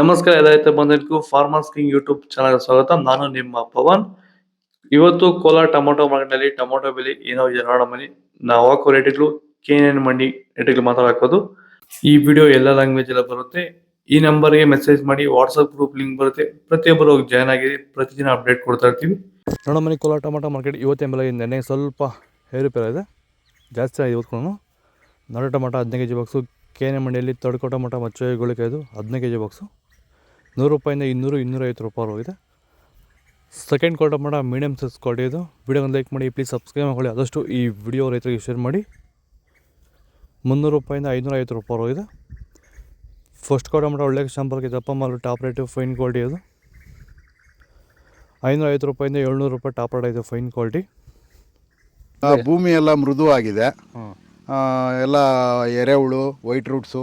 ನಮಸ್ಕಾರ ಎಲ್ಲ ರೈತ ಫಾರ್ಮರ್ಸ್ ಕಿಂಗ್ ಯೂಟ್ಯೂಬ್ ಚಾನಲ್ ಸ್ವಾಗತ. ನಾನು ನಿಮ್ಮ ಪವನ್. ಇವತ್ತು ಕೋಲಾರ ಟೊಮೊಟೊ ಮಾರ್ಕೆಟ್ನಲ್ಲಿ ಟೊಮೊಟೊ ಬೆಲೆ ಏನೋ ಇದೆ ನೋಡೋ ಮನಿ ನಾವು ಹಾಕೋ ರೇಟ್ಗಳು ಕೆ ಎನ್ ಮಂಡಿ ರೇಟ್ಗಳು ಮಾತಾಡೋದು ಈ ವಿಡಿಯೋ ಎಲ್ಲ ಲ್ಯಾಂಗ್ವೇಜ್ ಎಲ್ಲ ಬರುತ್ತೆ. ಈ ನಂಬರ್ಗೆ ಮೆಸೇಜ್ ಮಾಡಿ ವಾಟ್ಸಪ್ ಗ್ರೂಪ್ ಲಿಂಕ್ ಬರುತ್ತೆ. ಪ್ರತಿಯೊಬ್ಬರು ಜಾಯ್ನ್ ಆಗಿ ಪ್ರತಿದಿನ ಅಪ್ಡೇಟ್ ಕೊಡ್ತಾ ಇರ್ತೀವಿ. ನೋಡೋ ಮನಿ ಕೋಲಾರ ಟೊಮೊಟೊ ಮಾರ್ಕೆಟ್ ಇವತ್ತೇ ಬೆಲೆ ನೆನ್ನೆ ಸ್ವಲ್ಪ ಏರುಪೇರು ಇದೆ. ಜಾಸ್ತಿ ಆಗಿದೆ ಇವತ್ತು ನಾಡು ಟೊಮೊಟೊ ಹದಿನೈದು ಕೆ ಜಿ ಬಾಕ್ಸು ಕೆನೆ ಮಂಡಿಯಲ್ಲಿ ತಡ್ಕೊ ಟೊಮೊಟೊ ಮಚ್ಚೆ ಗುಳಿಕಾಯ್ದು ಹದಿನೈದು ಕೆ ಜಿ ಬಾಕ್ಸು ನೂರು ರೂಪಾಯಿಂದ ಇನ್ನೂರು ಇನ್ನೂರೈವತ್ತು ರೂಪಾಯಿ ಹೋಗಿದೆ ಸೆಕೆಂಡ್ ಕ್ವಾರ್ಟರ್ ಮಾಡ ಮೀಡಿಯಮ್ ಸೈಜ್ ಕ್ವಾಲಿಟಿ ಇದು. ಒಂದು ಲೈಕ್ ಮಾಡಿ ಪ್ಲೀಸ್ ಸಬ್ಸ್ಕ್ರೈಬ್ ಮಾಡಿ ಆದಷ್ಟು ಈ ವಿಡಿಯೋ ರೈತರಿಗೆ ಶೇರ್ ಮಾಡಿ. ಮುನ್ನೂರು ರೂಪಾಯಿಂದ ಐನೂರ ಐವತ್ತು ರೂಪಾಯಿ ಹೋಗಿದೆ ಫಸ್ಟ್ ಕ್ವಾರ್ಟರ್ ಮಾಡ ಒಳ್ಳೆ ಶಾಂಪಲ್ಗೆ ದಪ್ಪ ಮಾಲು ಟಾಪ್ ರೇಟು ಫೈನ್ ಕ್ವಾಲಿಟಿ ಅದು. ಐನೂರ ಐವತ್ತು ರೂಪಾಯಿಂದ ಏಳ್ನೂರು ರೂಪಾಯಿ ಟಾಪ್ ರೇಟ್ ಇದೆ ಫೈನ್ ಕ್ವಾಲಿಟಿ ಆ, ಭೂಮಿ ಎಲ್ಲ ಮೃದುವಾಗಿದೆ. ಆ, ಎಲ್ಲ ಎರೆಹುಳು ವೈಟ್ ರೂಟ್ಸು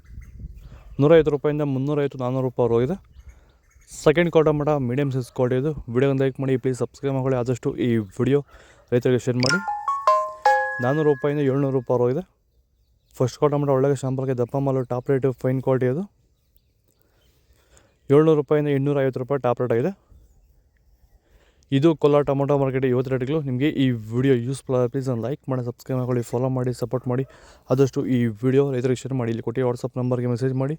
ನೂರೈವತ್ತು ರೂಪಾಯಿಂದ ಮುನ್ನೂರೈವತ್ತು ನಾನ್ನೂರು ರೂಪಾಯಿ ಹೋಗಿದೆ ಸೆಕೆಂಡ್ ಕ್ವಾರ್ಟರ್ ಮಟ್ಟ ಮೀಡಿಯಮ್ ಸೈಜ್ ಕ್ವಾಲಿಟಿ ಇದು. ಒಂದು ಲೈಕ್ ಮಾಡಿ ಪ್ಲೀಸ್ ಸಬ್ಸ್ಕ್ರೈಬ್ ಮಾಡಿ ಆದಷ್ಟು ಈ ವಿಡಿಯೋ ರೈತರಿಗೆ ಶೇರ್ ಮಾಡಿ. ನಾನ್ನೂರು ರೂಪಾಯಿಂದ ಏಳ್ನೂರು ರೂಪಾಯಿ ಹೋಗಿದೆ ಫಸ್ಟ್ ಕ್ವಾರ್ಟರ್ ಮಾಡ ಒಳ್ಳೆಯ ಶಾಂಪಲ್ಗೆ ದಪ್ಪ ಮಾಲು ಟಾಪ್ ರೇಟು ಫೈನ್ ಕ್ವಾಲಿಟಿ ಅದು. ಏಳ್ನೂರು ರೂಪಾಯಿಂದ ಇನ್ನೂರ ಐವತ್ತು ರೂಪಾಯಿ ಟಾಪ್ ರೇಟ್ ಆಗಿದೆ. ಇದು ಕೋಲಾರ ಟೊಮೊಟೊ ಮಾರ್ಕೆಟ್ ಇವತ್ತು ರೇಟ್ಗಳು ನಿಮಗೆ ಈ ವಿಡಿಯೋ ಯೂಸ್ಫುಲ್ ಆದ ಪ್ಲೀಸ್ ಒಂದು ಲೈಕ್ ಮಾಡಿ ಸಬ್ಸ್ಕ್ರೈಬ್ ಮಾಡಿ ಫಾಲೋ ಮಾಡಿ ಸಪೋರ್ಟ್ ಮಾಡಿ. ಆದಷ್ಟು ಈ ವಿಡಿಯೋ ರೈತರಿಗೆ ಶೇರ್ ಮಾಡಿ, ಇಲ್ಲಿ ಕೊಟ್ಟು ವಾಟ್ಸಪ್ ನಂಬರ್ಗೆ ಮೆಸೇಜ್ ಮಾಡಿ.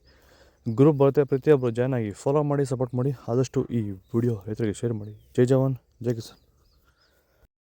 ಗ್ರೂಪ್ ಬರುತ್ತೆ ಪ್ರತಿಯೊಬ್ಬರು ಜಾಯ್ನ್ ಆಗಿ ಫಾಲೋ ಮಾಡಿ ಸಪೋರ್ಟ್ ಮಾಡಿ. ಆದಷ್ಟು ಈ ವಿಡಿಯೋ ರೈತರಿಗೆ ಶೇರ್ ಮಾಡಿ. ಜೈ ಜವಾನ್, ಜೈ ಕಿಸಾನ್.